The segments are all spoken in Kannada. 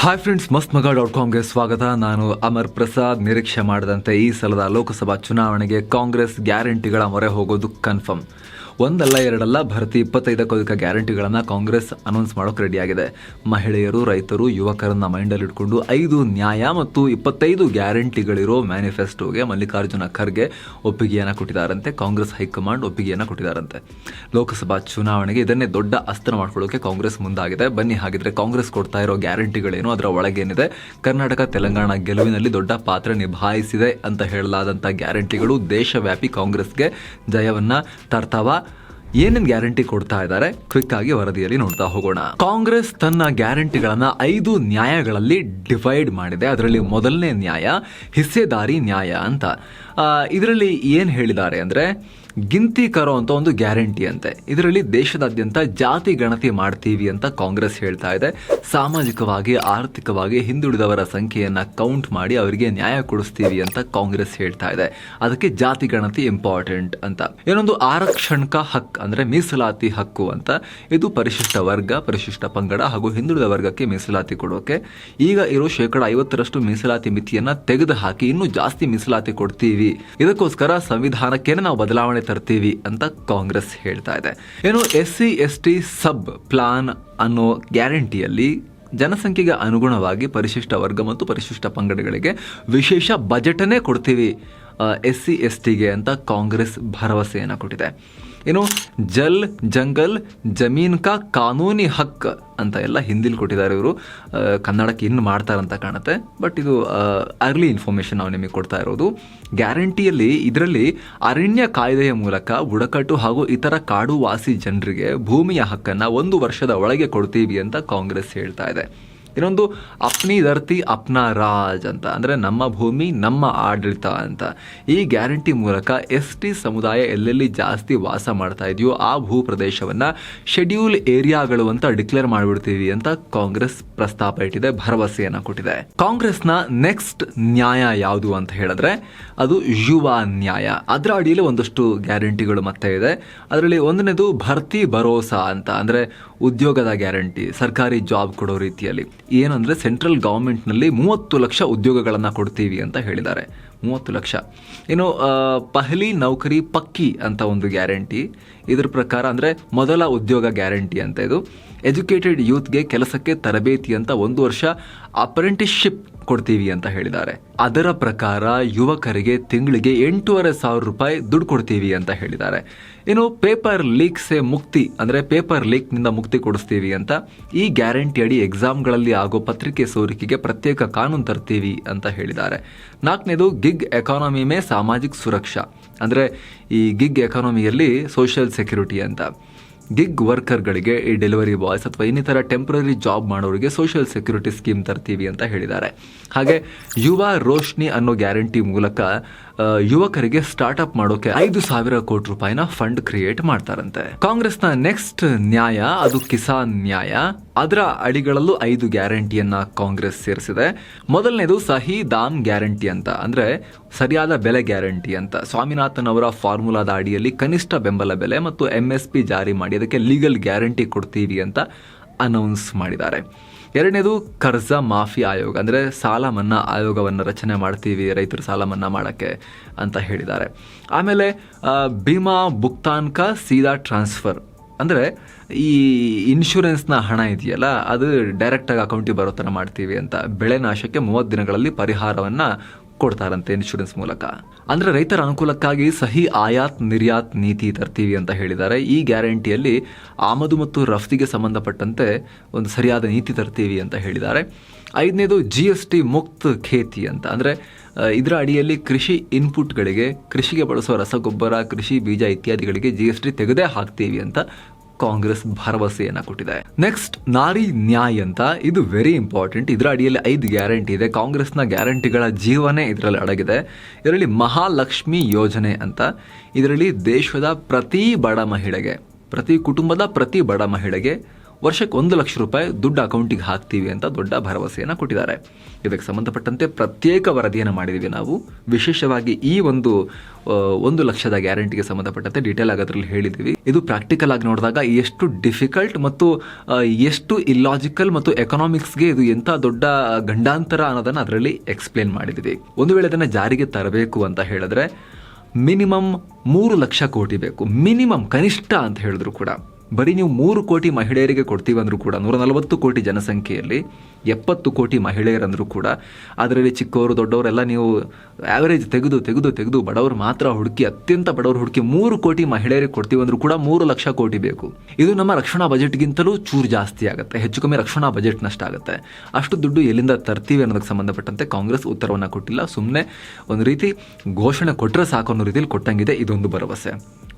ಹಾಯ್ ಫ್ರೆಂಡ್ಸ್ ಮಸ್ತ್ ಮಗ ಡಾಟ್ ಕಾಮ್ಗೆ ಸ್ವಾಗತ. ನಾನು ಅಮರ್ ಪ್ರಸಾದ್. ನಿರೀಕ್ಷೆ ಮಾಡಿದಂತೆ ಈ ಸಲದ ಲೋಕಸಭಾ ಚುನಾವಣೆಗೆ ಕಾಂಗ್ರೆಸ್ ಗ್ಯಾರಂಟಿಗಳ ಮೊರೆ ಹೋಗೋದು ಕನ್ಫರ್ಮ್ ಒಂದಲ್ಲ ಎರಡಲ್ಲ ಭರ್ತಿ ಇಪ್ಪತ್ತೈದಕ್ಕೂ ಅಧಿಕ ಗ್ಯಾರಂಟಿಗಳನ್ನು ಕಾಂಗ್ರೆಸ್ ಅನೌನ್ಸ್ ಮಾಡೋಕೆ ರೆಡಿಯಾಗಿದೆ ಮಹಿಳೆಯರು, ರೈತರು, ಯುವಕರನ್ನ ಮೈಂಡಲ್ಲಿ ಇಟ್ಕೊಂಡು ಐದು ನ್ಯಾಯ ಮತ್ತು ಇಪ್ಪತ್ತೈದು ಗ್ಯಾರಂಟಿಗಳಿರೋ ಮ್ಯಾನಿಫೆಸ್ಟೋಗೆ ಮಲ್ಲಿಕಾರ್ಜುನ ಖರ್ಗೆ ಒಪ್ಪಿಗೆಯನ್ನು ಕೊಟ್ಟಿದ್ದಾರಂತೆ ಕಾಂಗ್ರೆಸ್ ಹೈಕಮಾಂಡ್ ಒಪ್ಪಿಗೆಯನ್ನು ಕೊಟ್ಟಿದ್ದಾರಂತೆ ಲೋಕಸಭಾ ಚುನಾವಣೆಗೆ ಇದನ್ನೇ ದೊಡ್ಡ ಅಸ್ತ್ರ ಮಾಡ್ಕೊಳ್ಳೋಕೆ ಕಾಂಗ್ರೆಸ್ ಮುಂದಾಗಿದೆ. ಬನ್ನಿ ಹಾಗಿದ್ರೆ ಕಾಂಗ್ರೆಸ್ ಕೊಡ್ತಾ ಇರೋ ಗ್ಯಾರಂಟಿಗಳೇನು? ಅದರ ಒಳಗೇನಿದೆ? ಕರ್ನಾಟಕ, ತೆಲಂಗಾಣ ಗೆಲುವಿನಲ್ಲಿ ದೊಡ್ಡ ಪಾತ್ರ ನಿಭಾಯಿಸಿದೆ ಅಂತ ಹೇಳಲಾದಂಥ ಗ್ಯಾರಂಟಿಗಳು ದೇಶವ್ಯಾಪಿ ಕಾಂಗ್ರೆಸ್ಗೆ ಜಯವನ್ನು ತರ್ತಾವ. ಏನೇನ್ ಗ್ಯಾರಂಟಿ ಕೊಡ್ತಾ ಇದ್ದಾರೆ ಕ್ವಿಕ್ ಆಗಿ ವರದಿಯಲ್ಲಿ ನೋಡ್ತಾ ಹೋಗೋಣ. ಕಾಂಗ್ರೆಸ್ ತನ್ನ ಗ್ಯಾರಂಟಿಗಳನ್ನ ಐದು ನ್ಯಾಯಗಳಲ್ಲಿ ಡಿವೈಡ್ ಮಾಡಿದೆ. ಅದರಲ್ಲಿ ಮೊದಲನೇ ನ್ಯಾಯ, ಹಿಸ್ಸೆದಾರಿ ನ್ಯಾಯ ಅಂತ. ಇದರಲ್ಲಿ ಏನು ಹೇಳಿದ್ದಾರೆ ಅಂದರೆ, ಗಿಂತಿ ಕರೋ ಅಂತ ಒಂದು ಗ್ಯಾರಂಟಿ ಅಂತೆ. ಇದರಲ್ಲಿ ದೇಶದಾದ್ಯಂತ ಜಾತಿ ಗಣತಿ ಮಾಡ್ತೀವಿ ಅಂತ ಕಾಂಗ್ರೆಸ್ ಹೇಳ್ತಾ ಇದೆ. ಸಾಮಾಜಿಕವಾಗಿ, ಆರ್ಥಿಕವಾಗಿ ಹಿಂದುಳಿದವರ ಸಂಖ್ಯೆಯನ್ನು ಕೌಂಟ್ ಮಾಡಿ ಅವರಿಗೆ ನ್ಯಾಯ ಕೊಡಿಸ್ತೀವಿ ಅಂತ ಕಾಂಗ್ರೆಸ್ ಹೇಳ್ತಾ ಇದೆ. ಅದಕ್ಕೆ ಜಾತಿ ಗಣತಿ ಇಂಪಾರ್ಟೆಂಟ್ ಅಂತ. ಏನೊಂದು ಆರಕ್ಷಣಕ ಹಕ್ ಅಂದರೆ ಮೀಸಲಾತಿ ಹಕ್ಕು ಅಂತ. ಇದು ಪರಿಶಿಷ್ಟ ವರ್ಗ, ಪರಿಶಿಷ್ಟ ಪಂಗಡ ಹಾಗೂ ಹಿಂದುಳಿದ ವರ್ಗಕ್ಕೆ ಮೀಸಲಾತಿ ಕೊಡೋಕೆ. ಈಗ ಇರೋ ಶೇಕಡ ಐವತ್ತರಷ್ಟು ಮೀಸಲಾತಿ ಮಿತಿಯನ್ನು ತೆಗೆದು ಹಾಕಿ ಇನ್ನೂ ಜಾಸ್ತಿ ಮೀಸಲಾತಿ ಕೊಡ್ತೀವಿ ಇದಕ್ಕೋಸ್ಕರ ಸಂವಿಧಾನಕ್ಕೇನೆ ನಾವು ಬದಲಾವಣೆ ತರ್ತೀವಿ ಅಂತ ಕಾಂಗ್ರೆಸ್ ಹೇಳ್ತಾ ಇದೆ. ಏನು S C S T sub plan ಅನ್ನೋ ಗ್ಯಾರಂಟಿಯಲ್ಲಿ ಜನಸಂಖ್ಯೆಗೆ ಅನುಗುಣವಾಗಿ ಪರಿಶಿಷ್ಟ ವರ್ಗ ಮತ್ತು ಪರಿಶಿಷ್ಟ ಪಂಗಡಗಳಿಗೆ ವಿಶೇಷ ಬಜೆಟನ್ನೇ ಕೊಡ್ತೀವಿ ಎಸ್ ಸಿ ಎಸ್ ಟಿಗೆ ಅಂತ ಕಾಂಗ್ರೆಸ್ ಭರವಸೆಯನ್ನು ಕೊಟ್ಟಿದೆ. ಇನ್ನು ಜಲ್, ಜಂಗಲ್, ಜಮೀನ್ ಕಾ ಕಾನೂನಿ ಹಕ್ ಅಂತ ಎಲ್ಲ ಹಿಂದಿಲಿ ಕೊಟ್ಟಿದ್ದಾರೆ ಇವರು. ಕನ್ನಡಕ್ಕೆ ಇನ್ನು ಮಾಡ್ತಾರಂತ ಕಾಣುತ್ತೆ. ಬಟ್ ಇದು ಅರ್ಲಿ ಇನ್ಫಾರ್ಮೇಷನ್ ನಾವು ನಿಮಗೆ ಕೊಡ್ತಾ ಇರೋದು. ಗ್ಯಾರಂಟಿಯಲ್ಲಿ ಇದರಲ್ಲಿ ಅರಣ್ಯ ಕಾಯ್ದೆಯ ಮೂಲಕ ಬುಡಕಟ್ಟು ಹಾಗೂ ಇತರ ಕಾಡು ವಾಸಿ ಜನರಿಗೆ ಭೂಮಿಯ ಹಕ್ಕನ್ನು ಒಂದು ವರ್ಷದ ಒಳಗೆ ಕೊಡ್ತೀವಿ ಅಂತ ಕಾಂಗ್ರೆಸ್ ಹೇಳ್ತಾ ಇದೆ. ಇನ್ನೊಂದು, ಅಪ್ನಿ ಧರ್ತಿ ಅಪ್ನಾ ರಾಜ್ ಅಂತ. ಅಂದರೆ ನಮ್ಮ ಭೂಮಿ, ನಮ್ಮ ಆಡಳಿತ ಅಂತ. ಈ ಗ್ಯಾರಂಟಿ ಮೂಲಕ ಎಸ್ ಸಮುದಾಯ ಎಲ್ಲೆಲ್ಲಿ ಜಾಸ್ತಿ ವಾಸ ಮಾಡ್ತಾ ಇದೆಯೋ ಆ ಭೂ ಪ್ರದೇಶವನ್ನು ಶೆಡ್ಯೂಲ್ ಏರಿಯಾಗಳು ಅಂತ ಡಿಕ್ಲೇರ್ ಮಾಡಿಬಿಡ್ತೀವಿ ಅಂತ ಕಾಂಗ್ರೆಸ್ ಪ್ರಸ್ತಾಪ ಇಟ್ಟಿದೆ, ಭರವಸೆಯನ್ನು ಕೊಟ್ಟಿದೆ. ಕಾಂಗ್ರೆಸ್ನ ನೆಕ್ಸ್ಟ್ ನ್ಯಾಯ ಯಾವುದು ಅಂತ ಹೇಳಿದ್ರೆ, ಅದು ಯುವ ನ್ಯಾಯ. ಅದರ ಅಡಿಯಲ್ಲಿ ಒಂದಷ್ಟು ಗ್ಯಾರಂಟಿಗಳು ಮತ್ತೆ ಇದೆ. ಅದರಲ್ಲಿ ಒಂದನೇದು, ಭರ್ತಿ ಭರೋಸಾ ಅಂತ. ಅಂದರೆ ಉದ್ಯೋಗದ ಗ್ಯಾರಂಟಿ, ಸರ್ಕಾರಿ ಜಾಬ್ ಕೊಡೋ ರೀತಿಯಲ್ಲಿ. ಏನಂದ್ರೆ ಸೆಂಟ್ರಲ್ ಗೌರ್ಮೆಂಟ್ನಲ್ಲಿ ಮೂವತ್ತು ಲಕ್ಷ ಉದ್ಯೋಗಗಳನ್ನು ಕೊಡ್ತೀವಿ ಅಂತ ಹೇಳಿದ್ದಾರೆ. ಮೂವತ್ತು ಲಕ್ಷ. ಇನ್ನು ಪಹಲಿ ನೌಕರಿ ಪಕ್ಕಿ ಅಂತ ಒಂದು ಗ್ಯಾರಂಟಿ. ಇದ್ರ ಪ್ರಕಾರ ಅಂದರೆ ಮೊದಲ ಉದ್ಯೋಗ ಗ್ಯಾರಂಟಿ ಅಂತ ಇದು. ಎಜುಕೇಟೆಡ್ ಯೂತ್ಗೆ ಕೆಲಸಕ್ಕೆ ತರಬೇತಿ ಅಂತ ಒಂದು ವರ್ಷ ಅಪ್ರೆಂಟಿಸ್ಶಿಪ್ ಕೊಡ್ತೀವಿ ಅಂತ ಹೇಳಿದ್ದಾರೆ. ಅದರ ಪ್ರಕಾರ ಯುವಕರಿಗೆ ತಿಂಗಳಿಗೆ ಎಂಟೂವರೆ ಸಾವಿರ ರೂಪಾಯಿ ದುಡ್ಡು ಕೊಡ್ತೀವಿ ಅಂತ ಹೇಳಿದ್ದಾರೆ. ಇನ್ನು ಪೇಪರ್ ಲೀಕ್ಸೆ ಮುಕ್ತಿ, ಅಂದರೆ ಪೇಪರ್ ಲೀಕ್ನಿಂದ ಮುಕ್ತಿ ಕೊಡಿಸ್ತೀವಿ ಅಂತ ಈ ಗ್ಯಾರಂಟಿ ಅಡಿ ಎಕ್ಸಾಮ್ಗಳಲ್ಲಿ ಆಗೋ ಪತ್ರಿಕೆ ಸೋರಿಕೆಗೆ ಪ್ರತ್ಯೇಕ ಕಾನೂನು ತರ್ತೀವಿ ಅಂತ ಹೇಳಿದ್ದಾರೆ. ನಾಲ್ಕನೇದು ಗಿಗ್ ಎಕಾನಮಿ ಮೇ ಸಾಮಾಜಿಕ ಸುರಕ್ಷಾ, ಅಂದರೆ ಈ ಗಿಗ್ ಎಕಾನಮಿಯಲ್ಲಿ ಸೋಷಿಯಲ್ ಸೆಕ್ಯೂರಿಟಿ ಅಂತ. ಗಿಗ್ ವರ್ಕರ್ಗಳಿಗೆ ಈ ಡೆಲಿವರಿ ಬಾಯ್ಸ್ ಅಥವಾ ಇನ್ನಿತರ ಟೆಂಪ್ರರಿ ಜಾಬ್ ಮಾಡೋರಿಗೆ ಸೋಷಿಯಲ್ ಸೆಕ್ಯೂರಿಟಿ ಸ್ಕೀಮ್ ತರ್ತೀವಿ ಅಂತ ಹೇಳಿದ್ದಾರೆ. ಹಾಗೆ ಯುವ ರೋಶ್ನಿ ಅನ್ನೋ ಗ್ಯಾರಂಟಿ ಮೂಲಕ ಯುವಕರಿಗೆ ಸ್ಟಾರ್ಟ್ಅಪ್ ಮಾಡೋಕೆ ಐದು ಸಾವಿರ ಕೋಟಿ ರೂಪಾಯಿನ ಫಂಡ್ ಕ್ರಿಯೇಟ್ ಮಾಡ್ತಾರಂತೆ. ಕಾಂಗ್ರೆಸ್ನ ನೆಕ್ಸ್ಟ್ ನ್ಯಾಯ, ಅದು ಕಿಸಾನ್ ನ್ಯಾಯ. ಅದರ ಅಡಿಗಳಲ್ಲೂ ಐದು ಗ್ಯಾರಂಟಿಯನ್ನ ಕಾಂಗ್ರೆಸ್ ಸೇರಿಸಿದೆ. ಮೊದಲನೇದು ಸಹಿ ದಾಮ್ ಗ್ಯಾರಂಟಿ ಅಂತ. ಅಂದ್ರೆ ಸರಿಯಾದ ಬೆಲೆ ಗ್ಯಾರಂಟಿ ಅಂತ. ಸ್ವಾಮಿನಾಥನ್ ಅವರ ಫಾರ್ಮುಲಾದ ಅಡಿಯಲ್ಲಿ ಕನಿಷ್ಠ ಬೆಂಬಲ ಬೆಲೆ ಮತ್ತು ಎಂ ಎಸ್ ಪಿ ಜಾರಿ ಮಾಡಿ, ಅದಕ್ಕೆ ಲೀಗಲ್ ಗ್ಯಾರಂಟಿ ಕೊಡ್ತೀವಿ ಅಂತ ಅನೌನ್ಸ್ ಮಾಡಿದ್ದಾರೆ. ಎರಡನೇದು ಕರ್ಜ ಮಾಫಿ ಆಯೋಗ, ಅಂದರೆ ಸಾಲ ಮನ್ನಾ ಆಯೋಗವನ್ನು ರಚನೆ ಮಾಡ್ತೀವಿ, ರೈತರು ಸಾಲ ಮನ್ನಾ ಮಾಡೋಕ್ಕೆ ಅಂತ ಹೇಳಿದ್ದಾರೆ. ಆಮೇಲೆ ಭೀಮಾ ಭುಕ್ತಾನ್ಕ ಸೀದಾ ಟ್ರಾನ್ಸ್ಫರ್, ಅಂದರೆ ಈ ಇನ್ಶೂರೆನ್ಸ್ನ ಹಣ ಇದೆಯಲ್ಲ, ಅದು ಡೈರೆಕ್ಟಾಗಿ ಅಕೌಂಟಿಗೆ ಬರೋ ಥರ ಮಾಡ್ತೀವಿ ಅಂತ. ಬೆಳೆ ನಾಶಕ್ಕೆ ಮೂವತ್ತು ದಿನಗಳಲ್ಲಿ ಪರಿಹಾರವನ್ನು ಕೊಡ್ತಾರಂತೆ ಇನ್ಶೂರೆನ್ಸ್ ಮೂಲಕ. ಅಂದ್ರೆ ರೈತರ ಅನುಕೂಲಕ್ಕಾಗಿ ಸಹಿ ಆಯಾತ್, ನಿರ್ಯಾತ್ ನೀತಿ ತರ್ತೀವಿ ಅಂತ ಹೇಳಿದ್ದಾರೆ. ಈ ಗ್ಯಾರಂಟಿಯಲ್ಲಿ ಆಮದು ಮತ್ತು ರಫ್ತಿಗೆ ಸಂಬಂಧಪಟ್ಟಂತೆ ಒಂದು ಸರಿಯಾದ ನೀತಿ ತರ್ತೀವಿ ಅಂತ ಹೇಳಿದ್ದಾರೆ. ಐದನೇದು ಜಿ ಎಸ್ ಟಿ ಮುಕ್ತ ಖೇತಿ ಅಂತ. ಅಂದರೆ ಇದರ ಅಡಿಯಲ್ಲಿ ಕೃಷಿ ಇನ್ಪುಟ್ಗಳಿಗೆ ಕೃಷಿಗೆ ಬಳಸುವ ರಸಗೊಬ್ಬರ, ಕೃಷಿ ಬೀಜ ಇತ್ಯಾದಿಗಳಿಗೆ ಜಿ ಎಸ್ ಟಿ ತೆಗೆದೇ ಹಾಕ್ತೀವಿ ಅಂತ ಕಾಂಗ್ರೆಸ್ ಭರವಸೆಯನ್ನ ಕೊಟ್ಟಿದೆ. ನೆಕ್ಸ್ಟ್ ನಾರಿ ನ್ಯಾಯ್ ಅಂತ ಇದು ವೆರಿ ಇಂಪಾರ್ಟೆಂಟ್ ಇದರ ಅಡಿಯಲ್ಲಿ ಐದು ಗ್ಯಾರಂಟಿ ಇದೆ. ಕಾಂಗ್ರೆಸ್ನ ಗ್ಯಾರಂಟಿಗಳ ಜೀವನೇ ಇದರಲ್ಲಿ ಅಡಗಿದೆ. ಇದರಲ್ಲಿ ಮಹಾಲಕ್ಷ್ಮಿ ಯೋಜನೆ ಅಂತ. ಇದರಲ್ಲಿ ದೇಶದ ಪ್ರತಿ ಬಡ ಮಹಿಳೆಗೆ, ಪ್ರತಿ ಕುಟುಂಬದ ಪ್ರತಿ ಬಡ ಮಹಿಳೆಗೆ ವರ್ಷಕ್ಕೆ ಒಂದು ಲಕ್ಷ ರೂಪಾಯಿ ದುಡ್ಡು ಅಕೌಂಟಿಗೆ ಹಾಕ್ತೀವಿ ಅಂತ ದೊಡ್ಡ ಭರವಸೆಯನ್ನು ಕೊಟ್ಟಿದ್ದಾರೆ. ಇದಕ್ಕೆ ಸಂಬಂಧಪಟ್ಟಂತೆ ಪ್ರತ್ಯೇಕ ವರದಿಯನ್ನು ಮಾಡಿದ್ದೀವಿ ನಾವು. ವಿಶೇಷವಾಗಿ ಈ ಒಂದು ಒಂದು ಲಕ್ಷದ ಗ್ಯಾರಂಟಿಗೆ ಸಂಬಂಧಪಟ್ಟಂತೆ ಡೀಟೇಲ್ ಆಗಿ ಅದರಲ್ಲಿ ಹೇಳಿದ್ದೀವಿ ಇದು ಪ್ರಾಕ್ಟಿಕಲ್ ಆಗಿ ನೋಡಿದಾಗ ಎಷ್ಟು ಡಿಫಿಕಲ್ಟ್ ಮತ್ತು ಎಷ್ಟು ಇಲ್ಲಾಜಿಕಲ್ ಮತ್ತು ಎಕನಾಮಿಕ್ಸ್ಗೆ ಇದು ಎಂಥ ದೊಡ್ಡ ಗಂಡಾಂತರ ಅನ್ನೋದನ್ನು ಅದರಲ್ಲಿ ಎಕ್ಸ್ಪ್ಲೇನ್ ಮಾಡಿದ್ದೀವಿ ಒಂದು ವೇಳೆ ಅದನ್ನು ಜಾರಿಗೆ ತರಬೇಕು ಅಂತ ಹೇಳಿದ್ರೆ, ಮಿನಿಮಮ್ ಮೂರು ಲಕ್ಷ ಕೋಟಿ ಬೇಕು. ಮಿನಿಮಮ್ ಕನಿಷ್ಠ ಅಂತ ಹೇಳಿದ್ರು ಕೂಡ. ಬರೀ ನೀವು ಮೂರು ಕೋಟಿ ಮಹಿಳೆಯರಿಗೆ ಕೊಡ್ತೀವಿ ಅಂದರೂ ಕೂಡ ನೂರ ನಲವತ್ತು ಕೋಟಿ ಜನಸಂಖ್ಯೆಯಲ್ಲಿ ಎಪ್ಪತ್ತು ಕೋಟಿ ಮಹಿಳೆಯರಂದರೂ ಕೂಡ, ಅದರಲ್ಲಿ ಚಿಕ್ಕವರು, ದೊಡ್ಡವರೆಲ್ಲ ನೀವು ಆವರೇಜ್ ತೆಗೆದು ತೆಗೆದು ತೆಗೆದು ಬಡವರು ಮಾತ್ರ ಹುಡುಕಿ, ಅತ್ಯಂತ ಬಡವರು ಹುಡುಕಿ ಮೂರು ಕೋಟಿ ಮಹಿಳೆಯರಿಗೆ ಕೊಡ್ತೀವಿ ಅಂದರೂ ಕೂಡ ಮೂರು ಲಕ್ಷ ಕೋಟಿ ಬೇಕು. ಇದು ನಮ್ಮ ರಕ್ಷಣಾ ಬಜೆಟ್ಗಿಂತಲೂ ಚೂರು ಜಾಸ್ತಿ ಆಗುತ್ತೆ. ಹೆಚ್ಚು ಕಮ್ಮಿ ರಕ್ಷಣಾ ಬಜೆಟ್ನಷ್ಟಾಗುತ್ತೆ ಅಷ್ಟು ದುಡ್ಡು ಎಲ್ಲಿಂದ ತರ್ತೀವಿ ಅನ್ನೋದಕ್ಕೆ ಸಂಬಂಧಪಟ್ಟಂತೆ ಕಾಂಗ್ರೆಸ್ ಉತ್ತರವನ್ನು ಕೊಟ್ಟಿಲ್ಲ. ಸುಮ್ಮನೆ ಒಂದು ರೀತಿ ಘೋಷಣೆ ಕೊಟ್ಟರೆ ಸಾಕು ಅನ್ನೋ ರೀತಿಯಲ್ಲಿ ಕೊಟ್ಟಂಗಿದೆ ಇದೊಂದು ಭರವಸೆ.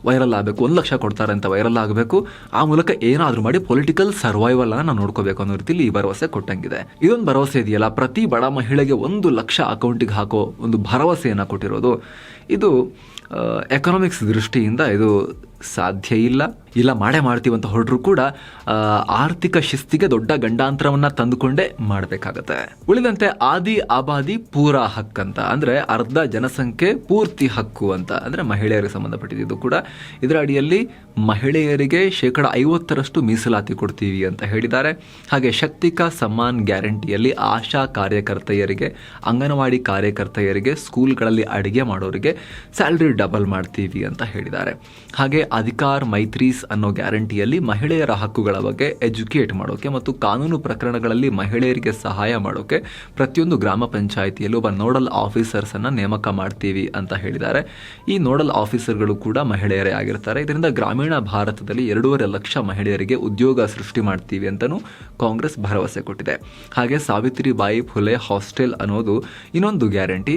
ವೈರಲ್ ಆಗಬೇಕು, ಒಂದು ಲಕ್ಷ ಕೊಡ್ತಾರೆ ಅಂತ ವೈರಲ್ ಆಗಬೇಕು, ಆ ಮೂಲಕ ಏನಾದರೂ ಮಾಡಿ ಪೊಲಿಟಿಕಲ್ ಸರ್ವೈವಲ್ ಅನ್ನ ನೋಡ್ಕೋಬೇಕು ಅನ್ನೋ ರೀತಿಯಲ್ಲಿ ಈ ಭರವಸೆ ಕೊಟ್ಟಂಗಿದೆ. ಇದೊಂದು ಭರವಸೆ ಇದೆಯಲ್ಲ, ಪ್ರತಿ ಬಡ ಮಹಿಳೆಗೆ ಒಂದು ಲಕ್ಷ ಅಕೌಂಟಿಗೆ ಹಾಕೋ ಒಂದು ಭರವಸೆಯನ್ನು ಕೊಟ್ಟಿರೋದು. ಇದು ಎಕನಾಮಿಕ್ಸ್ ದೃಷ್ಟಿಯಿಂದ ಇದು ಸಾಧ್ಯ ಇಲ್ಲ. ಇಲ್ಲ, ಮಾಡೇ ಮಾಡ್ತೀವಿ ಅಂತ ಹೊರಟರು ಕೂಡ ಆರ್ಥಿಕ ಶಿಸ್ತಿಗೆ ದೊಡ್ಡ ಗಂಡಾಂತರವನ್ನ ತಂದುಕೊಂಡೇ ಮಾಡಬೇಕಾಗತ್ತೆ. ಉಳಿದಂತೆ ಆದಿ, ಆಬಾದಿ, ಪೂರ ಹಕ್ಕಂತ ಅಂದ್ರೆ ಅರ್ಧ ಜನಸಂಖ್ಯೆ, ಪೂರ್ತಿ ಹಕ್ಕು ಅಂತ. ಅಂದ್ರೆ ಮಹಿಳೆಯರಿಗೆ ಸಂಬಂಧಪಟ್ಟಿದ್ದು ಕೂಡ. ಇದರ ಅಡಿಯಲ್ಲಿ ಮಹಿಳೆಯರಿಗೆ ಶೇಕಡ ಐವತ್ತರಷ್ಟು ಮೀಸಲಾತಿ ಕೊಡ್ತೀವಿ ಅಂತ ಹೇಳಿದ್ದಾರೆ. ಹಾಗೆ ಶಕ್ತಿಕಾ ಸಮ್ಮಾನ್ ಗ್ಯಾರಂಟಿಯಲ್ಲಿ ಆಶಾ ಕಾರ್ಯಕರ್ತೆಯರಿಗೆ, ಅಂಗನವಾಡಿ ಕಾರ್ಯಕರ್ತೆಯರಿಗೆ, ಸ್ಕೂಲ್ಗಳಲ್ಲಿ ಅಡಿಗೆ ಮಾಡೋರಿಗೆ ಸ್ಯಾಲ್ರಿ ಡಬಲ್ ಮಾಡ್ತೀವಿ ಅಂತ ಹೇಳಿದ್ದಾರೆ. ಹಾಗೆ ಅಧಿಕಾರ್ ಮೈತ್ರೀಸ್ ಅನ್ನೋ ಗ್ಯಾರಂಟಿಯಲ್ಲಿ ಮಹಿಳೆಯರ ಹಕ್ಕುಗಳ ಬಗ್ಗೆ ಎಜುಕೇಟ್ ಮಾಡೋಕೆ ಮತ್ತು ಕಾನೂನು ಪ್ರಕರಣಗಳಲ್ಲಿ ಮಹಿಳೆಯರಿಗೆ ಸಹಾಯ ಮಾಡೋಕೆ ಪ್ರತಿಯೊಂದು ಗ್ರಾಮ ಪಂಚಾಯಿತಿಯಲ್ಲಿ ಒಬ್ಬ ನೋಡಲ್ ಆಫೀಸರ್ಸ್ ಅನ್ನ ನೇಮಕ ಮಾಡ್ತೀವಿ ಅಂತ ಹೇಳಿದ್ದಾರೆ. ಈ ನೋಡಲ್ ಆಫೀಸರ್ಗಳು ಕೂಡ ಮಹಿಳೆಯರೇ ಆಗಿರ್ತಾರೆ. ಇದರಿಂದ ಗ್ರಾಮೀಣ ಭಾರತದಲ್ಲಿ ಎರಡೂವರೆ ಲಕ್ಷ ಮಹಿಳೆಯರಿಗೆ ಉದ್ಯೋಗ ಸೃಷ್ಟಿ ಮಾಡ್ತೀವಿ ಅಂತಲೂ ಕಾಂಗ್ರೆಸ್ ಭರವಸೆ ಕೊಟ್ಟಿದೆ. ಹಾಗೆ ಸಾವಿತ್ರಿಬಾಯಿ ಫುಲೆ ಹಾಸ್ಟೆಲ್ ಅನ್ನೋದು ಇನ್ನೊಂದು ಗ್ಯಾರಂಟಿ.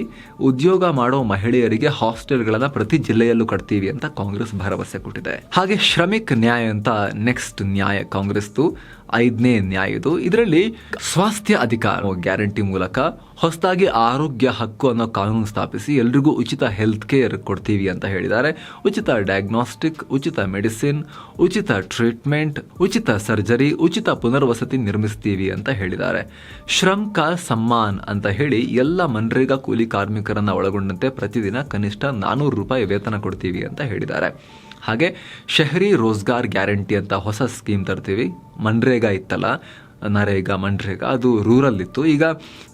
ಉದ್ಯೋಗ ಮಾಡೋ ಮಹಿಳೆಯರಿಗೆ ಹಾಸ್ಟೆಲ್ಗಳನ್ನ ಪ್ರತಿ ಜಿಲ್ಲೆಯಲ್ಲೂ ಕಟ್ತೀವಿ ಅಂತ ಕಾಂಗ್ರೆಸ್ ಭರವಸೆ ಕೊಟ್ಟಿದೆ. ಹಾಗೆ ಶ್ರಮಿಕ್ ನ್ಯಾಯ ಅಂತ ನೆಕ್ಸ್ಟ್ ನ್ಯಾಯ ಕಾಂಗ್ರೆಸ್ದು ಐದನೇ ನ್ಯಾಯ ಇದು. ಇದರಲ್ಲಿ ಸ್ವಾಸ್ಥ್ಯ ಅಧಿಕಾರ ಗ್ಯಾರಂಟಿ ಮೂಲಕ ಹೊಸದಾಗಿ ಆರೋಗ್ಯ ಹಕ್ಕು ಅನ್ನೋ ಕಾನೂನು ಸ್ಥಾಪಿಸಿ ಎಲ್ರಿಗೂ ಉಚಿತ ಹೆಲ್ತ್ ಕೇರ್ ಕೊಡ್ತೀವಿ ಅಂತ ಹೇಳಿದ್ದಾರೆ. ಉಚಿತ ಡಯಾಗ್ನೋಸ್ಟಿಕ್ ಉಚಿತ ಮೆಡಿಸಿನ್ ಉಚಿತ ಟ್ರೀಟ್ಮೆಂಟ್ ಉಚಿತ ಸರ್ಜರಿ ಉಚಿತ ಪುನರ್ವಸತಿ ನಿರ್ಮಿಸ್ತೀವಿ ಅಂತ ಹೇಳಿದ್ದಾರೆ. ಶ್ರಮ್ ಕಾ ಸಮ್ಮಾನ್ ಅಂತ ಹೇಳಿ ಎಲ್ಲ ಮನ್ರೇಗಾ ಕೂಲಿ ಕಾರ್ಮಿಕರನ್ನ ಒಳಗೊಂಡಂತೆ ಪ್ರತಿದಿನ ಕನಿಷ್ಠ ನಾನೂರು ರೂಪಾಯಿ ವೇತನ ಕೊಡ್ತೀವಿ ಅಂತ ಹೇಳಿದ್ದಾರೆ. ಹಾಗೆ ಶಹರಿ ರೋಜ್ಗಾರ್ ಗ್ಯಾರಂಟಿ ಅಂತ ಹೊಸ ಸ್ಕೀಮ್ ತರ್ತೀವಿ. ಮನ್ರೇಗಾ ಇತ್ತಲ್ಲ ನರೇಗಾ, ಮನ್ರೇಗಾ, ಅದು ರೂರಲ್ ಇತ್ತು. ಈಗ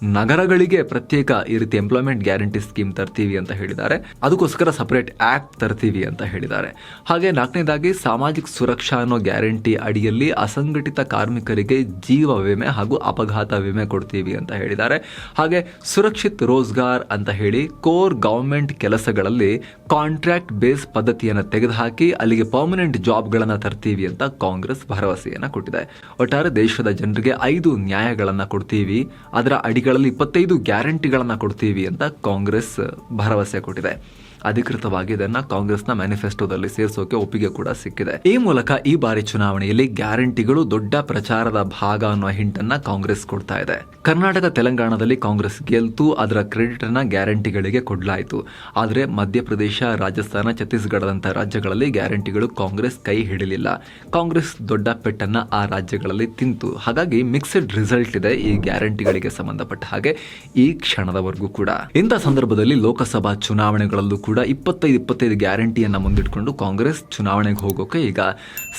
ನಗರಗಳಿಗೆ ಪ್ರತ್ಯೇಕ ಈ ರೀತಿ ಎಂಪ್ಲಾಯ್ಮೆಂಟ್ ಗ್ಯಾರಂಟಿ ಸ್ಕೀಮ್ ತರ್ತೀವಿ ಅಂತ ಹೇಳಿದ್ದಾರೆ. ಅದಕ್ಕೋಸ್ಕರ ಸಪರೇಟ್ ಆಕ್ಟ್ ತರ್ತೀವಿ ಅಂತ ಹೇಳಿದ್ದಾರೆ. ಹಾಗೆ ನಾಲ್ಕನೇದಾಗಿ ಸಾಮಾಜಿಕ ಸುರಕ್ಷಾ ಅನ್ನೋ ಗ್ಯಾರಂಟಿ ಅಡಿಯಲ್ಲಿ ಅಸಂಘಟಿತ ಕಾರ್ಮಿಕರಿಗೆ ಜೀವ ವಿಮೆ ಹಾಗೂ ಅಪಘಾತ ವಿಮೆ ಕೊಡ್ತೀವಿ ಅಂತ ಹೇಳಿದ್ದಾರೆ. ಹಾಗೆ ಸುರಕ್ಷಿತ್ ರೋಜ್ಗಾರ್ ಅಂತ ಹೇಳಿ ಕೋರ್ ಗೌರ್ಮೆಂಟ್ ಕೆಲಸಗಳಲ್ಲಿ ಕಾಂಟ್ರಾಕ್ಟ್ ಬೇಸ್ ಪದ್ಧತಿಯನ್ನು ತೆಗೆದುಹಾಕಿ ಅಲ್ಲಿಗೆ ಪರ್ಮನೆಂಟ್ ಜಾಬ್ಗಳನ್ನು ತರ್ತೀವಿ ಅಂತ ಕಾಂಗ್ರೆಸ್ ಭರವಸೆಯನ್ನು ಕೊಟ್ಟಿದೆ. ಒಟ್ಟಾರೆ ದೇಶದ ಜನರಿಗೆ ಐದು ನ್ಯಾಯಗಳನ್ನು ಕೊಡ್ತೀವಿ. ಅದರ ಅಡಿಗಳಲ್ಲಿ ಇಪ್ಪತ್ತೈದು ಗ್ಯಾರಂಟಿಗಳನ್ನು ಕೊಡ್ತೀವಿ ಅಂತ ಕಾಂಗ್ರೆಸ್ ಭರವಸೆ ಕೊಟ್ಟಿದೆ. ಅಧಿಕೃತವಾಗಿ ಇದನ್ನ ಕಾಂಗ್ರೆಸ್ನ ಮ್ಯಾನಿಫೆಸ್ಟೋದಲ್ಲಿ ಸೇರಿಸೋಕೆ ಒಪ್ಪಿಗೆ ಕೂಡ ಸಿಕ್ಕಿದೆ. ಈ ಮೂಲಕ ಈ ಬಾರಿ ಚುನಾವಣೆಯಲ್ಲಿ ಗ್ಯಾರಂಟಿಗಳು ದೊಡ್ಡ ಪ್ರಚಾರದ ಭಾಗ ಅನ್ನೋ ಹಿಂಟನ್ನ ಕಾಂಗ್ರೆಸ್ ಕೊಡ್ತಾ ಇದೆ. ಕರ್ನಾಟಕ ತೆಲಂಗಾಣದಲ್ಲಿ ಕಾಂಗ್ರೆಸ್ ಗೆಲ್ತು, ಅದರ ಕ್ರೆಡಿಟ್ ಅನ್ನ ಗ್ಯಾರಂಟಿಗಳಿಗೆ ಕೊಡಲಾಯಿತು. ಆದರೆ ಮಧ್ಯಪ್ರದೇಶ, ರಾಜಸ್ಥಾನ ಛತ್ತೀಸ್ಗಢದಂತಹ ರಾಜ್ಯಗಳಲ್ಲಿ ಗ್ಯಾರಂಟಿಗಳು ಕಾಂಗ್ರೆಸ್ ಕೈ ಹಿಡಿಲಿಲ್ಲ. ಕಾಂಗ್ರೆಸ್ ದೊಡ್ಡ ಪೆಟ್ಟನ್ನ ಆ ರಾಜ್ಯಗಳಲ್ಲಿ ತಿಂತು. ಹಾಗಾಗಿ ಮಿಕ್ಸ್ಡ್ ರಿಸಲ್ಟ್ ಇದೆ ಈ ಗ್ಯಾರಂಟಿಗಳಿಗೆ ಸಂಬಂಧಪಟ್ಟ ಹಾಗೆ ಈ ಕ್ಷಣದವರೆಗೂ ಕೂಡ. ಇಂಥ ಸಂದರ್ಭದಲ್ಲಿ ಲೋಕಸಭಾ ಚುನಾವಣೆಗಳಲ್ಲೂ ಕೂಡ ಇಪ್ಪತ್ತೈದು ಇಪ್ಪತ್ತೈದು ಗ್ಯಾರಂಟಿಯನ್ನ ಮುಂದಿಟ್ಕೊಂಡು ಕಾಂಗ್ರೆಸ್ ಚುನಾವಣೆಗೆ ಹೋಗೋಕೆ ಈಗ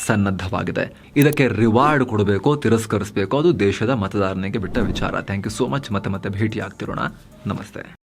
ಸನ್ನದ್ಧವಾಗಿದೆ. ಇದಕ್ಕೆ ರಿವಾರ್ಡ್ ಕೊಡಬೇಕು, ತಿರಸ್ಕರಿಸಬೇಕು, ಅದು ದೇಶದ ಮತದಾರನಿಗೆ ಬಿಟ್ಟ ವಿಚಾರ. ಥ್ಯಾಂಕ್ ಯು ಸೋ ಮಚ್ ಮತ್ತೆ ಮತ್ತೆ ಭೇಟಿ ಆಗ್ತಿರೋಣ ನಮಸ್ತೆ.